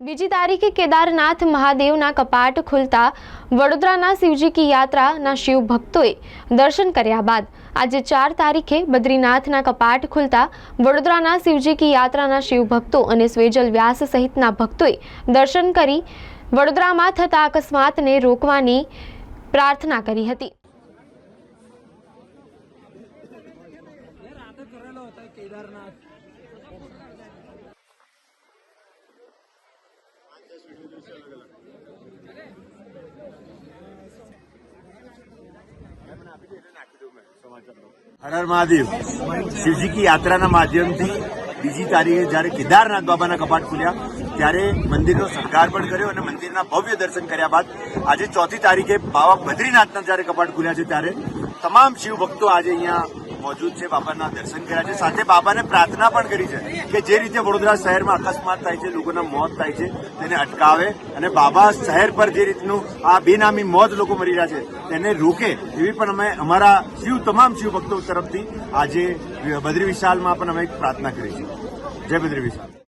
બીજી તારીખે કેદારનાથ મહાદેવના કપાટ ખુલતા વડોદરાના શિવજી કી યાત્રાના શિવ ભક્તોએ દર્શન કર્યા બાદ આજે ચાર તારીખે બદ્રીનાથના કપાટ ખુલતા વડોદરાના શિવજી કી યાત્રાના શિવ ભક્તો અને સ્વેજલ વ્યાસ સહિતના ભક્તોએ દર્શન કરી વડોદરામાં થતા અકસ્માતને રોકવાની પ્રાર્થના કરી હતી. હર હર મહાદેવ શિવજી કી યાત્રાના માધ્યમથી બીજી તારીખે જ્યારે કેદારનાથ બાબાના કપાટ ખુલ્યા, ત્યારે મંદિરનો શણગાર પણ કર્યો અને મંદિરના ભવ્ય દર્શન કર્યા બાદ આજે ચોથી તારીખે બાબા બદ્રીનાથના જ્યારે કપાટ ખુલ્યા છે, ત્યારે તમામ શિવ ભક્તો આજે અહીંયા મોજૂદ છે બાબાના દર્શન કર્યા છે. સાથે બાબાને પ્રાર્થના પણ કરી છે કે જે રીતે વડોદરા શહેરમાં અકસ્માત થાય છે, લોકોના મોત થાય છે, તેને અટકાવે અને બાબા શહેર પર જે રીતનું આ બેનામી મોત લોકો મરી રહ્યા છે, તેને રોકે એવી પણ અમે અમારા શિવ, તમામ શિવ ભક્તો તરફથી આજે બદ્રી વિશાલમાં પણ અમે એક પ્રાર્થના કરી છે જય બદ્રી વિશાલ.